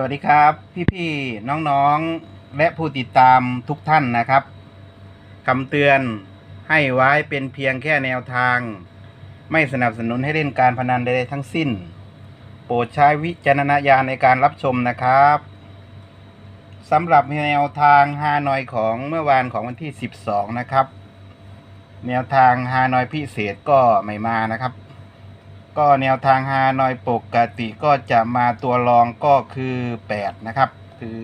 สวัสดีครับพี่ๆน้องๆและผู้ติดตามทุกท่านนะครับคำเตือนให้ไว้เป็นเพียงแค่แนวทาง ไม่สนับสนุนให้เล่นการพนันใดๆทั้งสิ้น โปรดใช้วิจารณญาณในการรับชมนะครับสำหรับแนวทางฮานอยของเมื่อวานของวันที่ 12 นะครับ แนวทางฮานอยพิเศษก็ไม่มานะครับ ก็แนวทางฮานอยปกติก็จะมาตัวรองก็คือ 8 นะครับ คือ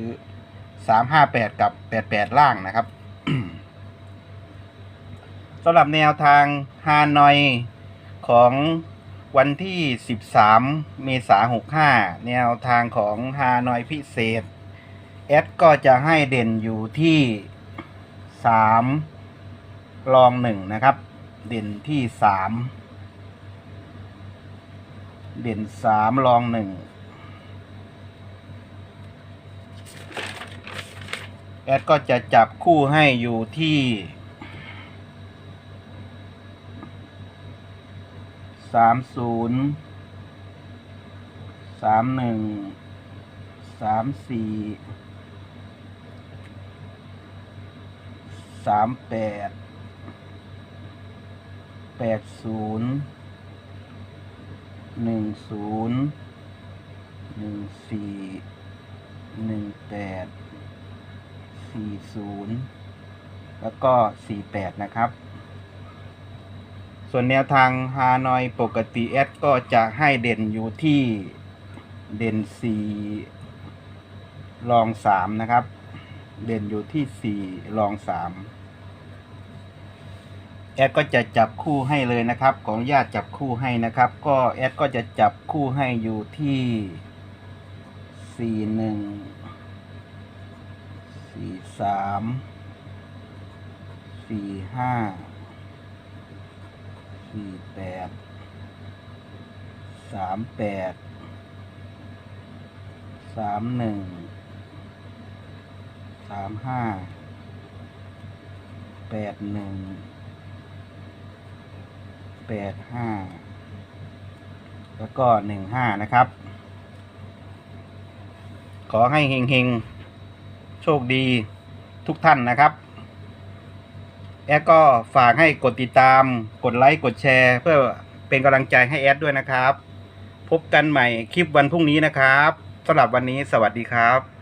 358 กับ 88 ล่างนะครับสำหรับแนวทางฮานอยของวันที่ 13 เมษายน65 แนวทางของฮานอยพิเศษแอดก็จะให้เด่นอยู่ที่ 3 รอง 1 นะครับ เด่นที่ 3 เด่น3รอง1แอดก็จะจับคู่ให้อยู่ที่สามศูนย์สามหนึ่งสามสี่สามแปดแปดศูนย์ หนึ่งศูนย์หนึ่งสี่หนึ่งแปดสี่ศูนย์แล้วก็สี่แปดนะครับ ส่วนแนวทางฮานอยปกติแอดก็จะให้เด่นอยู่ที่เด่นสี่รองสามนะครับ เด่นอยู่ที่สี่รองสาม แอดก็จะจับคู่ให้เลยนะครับของญาติจับคู่ให้นะครับ ก็แอดก็จะจับคู่ให้อยู่ที่สี่หนึ่งสี่สามสี่ห้าสี่แปดสามแปดสามหนึ่งสามห้าแปดหนึ่ง แปดห้าแล้วก็หนึ่งห้านะครับ ขอให้เฮงๆ โชคดีทุกท่านนะครับ แอดก็ฝากให้กดติดตามกดไลค์ กดแชร์ เพื่อเป็นกำลังใจให้แอดด้วยนะครับ พบกันใหม่คลิปวันพรุ่งนี้นะครับสำหรับวันนี้สวัสดีครับ